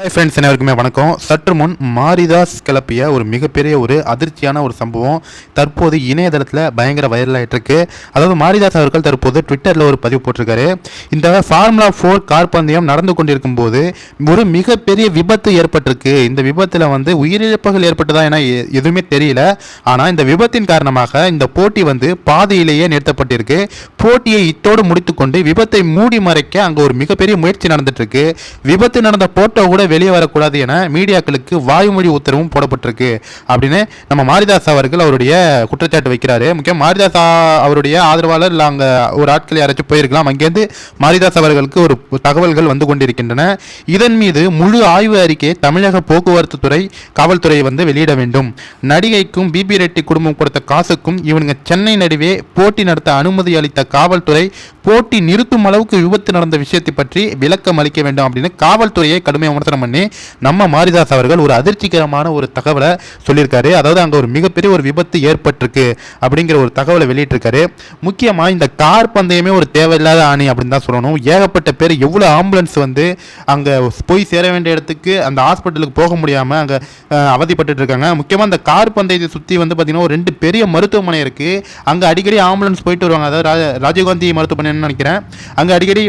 Hi friends அனைவருக்குமே வணக்கம். சற்று முன் மாரிதாஸ் கிளப்பிய ஒரு மிகப்பெரிய ஒரு அதிர்ச்சியான ஒரு சம்பவம் தற்போது இணையதளத்தில் பயங்கர வைரல் அதாவது மாரிதாஸ் அவர்கள் தற்போது ட்விட்டரில் ஒரு பதிவு போட்டிருக்காரு. இந்த ஃபார்முலா ஃபோர் கார் பந்தயம் நடந்து கொண்டிருக்கும் போது ஒரு மிகப்பெரிய விபத்து ஏற்பட்டிருக்கு. இந்த விபத்தில் வந்து உயிரிழப்புகள் ஏற்பட்டதா என எதுவுமே தெரியல. ஆனால் இந்த விபத்தின் காரணமாக இந்த போட்டி வந்து பாதியிலேயே நிறுத்தப்பட்டிருக்கு. போட்டியை இத்தோடு முடித்துக்கொண்டு விபத்தை மூடி மறைக்க அங்கே ஒரு மிகப்பெரிய முயற்சி நடந்துட்டுருக்கு. விபத்து நடந்த போட்டோ கூட வெளியே வரக்கூடாது என மீடியாக்களுக்கு வாய்மொழி உத்தரவும் போடப்பட்டிருக்கு. அப்படின்னு நம்ம மாரிதாஸ் அவர்கள் அவருடைய குற்றச்சாட்டு வைக்கிறாரு. முக்கியம் மாரிதாஸ் அவருடைய ஆதரவாளர் இல்லை அங்கே ஒரு ஆட்கள் யாராச்சும் போயிருக்கலாம். அங்கேருந்து மாரிதாஸ் அவர்களுக்கு ஒரு தகவல்கள் வந்து கொண்டிருக்கின்றன. இதன் மீது முழு ஆய்வு அறிக்கையை தமிழக போக்குவரத்து துறை காவல்துறை வந்து வெளியிட வேண்டும். நடிகைக்கும் பிபி ரெட்டி குடும்பம் கொடுத்த காசுக்கும் இவனுங்க சென்னை நடுவே போட்டி நடத்த அனுமதி அளித்த காவல்துறை போட்டி நிறுத்தும் அளவுக்கு விபத்து நடந்த விஷயத்தை பற்றி விளக்கம் அளிக்க வேண்டும் அப்படின்னு காவல்துறையை கடுமையாக விமர்சனம் பண்ணி நம்ம மாரிதாஸ் அவர்கள் ஒரு அதிர்ச்சிகரமான ஒரு தகவலை சொல்லியிருக்காரு. அதாவது அங்கே ஒரு மிகப்பெரிய ஒரு விபத்து ஏற்பட்டிருக்கு அப்படிங்கிற ஒரு தகவலை வெளியிட்டிருக்காரு. முக்கியமாக இந்த கார் பந்தயமே ஒரு தேவையில்லாத ஆணி அப்படின்னு தான் சொல்லணும். ஏகப்பட்ட பேர் எவ்வளோ ஆம்புலன்ஸ் வந்து அங்கே போய் சேர வேண்டிய இடத்துக்கு அந்த ஹாஸ்பிட்டலுக்கு போக முடியாமல் அங்கே அவதிப்பட்டு இருக்காங்க. முக்கியமாக அந்த கார் பந்தயத்தை சுற்றி வந்து பார்த்திங்கன்னா ஒரு ரெண்டு பெரிய மருத்துவமனை இருக்குது அங்கே அடிக்கடி ஆம்புலன்ஸ் போயிட்டு வருவாங்க. அதாவது ராஜீவ்காந்தி மருத்துவமனைன்னு நினைக்கிறேன். அங்கே அடிக்கடி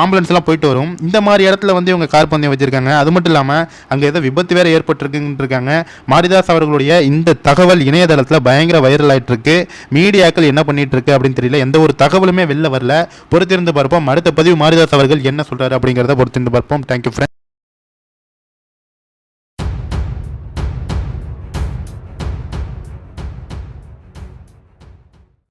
ஆம்புலன்ஸ்லாம் போயிட்டு வரும். இந்த மாதிரி இடத்துல வந்து இவங்க கார் பந்தயம் வச்சுருக்காங்க. அது மட்டும் இல்லாமல் அங்கே ஏதோ விபத்து வேறு ஏற்பட்டிருக்குன்னு இருக்காங்க மாரிதாஸ் அவர்களுடைய இந்த தகவல் இணையதளத்தில் பயங்கர வைரல் ஆயிட்டு இருக்கு மீடியாக்கள் என்ன பண்ணிட்டு இருக்கு அப்படின்னு தெரியல. எந்த ஒரு தகவலுமே வெளில வரல. பொறுத்திருந்து பார்ப்போம். அடுத்த பதிவு மாரிதாஸ் அவர்கள் என்ன சொல்கிறாரு அப்படிங்கிறத பொறுத்திருந்து பார்ப்போம். Thank you friend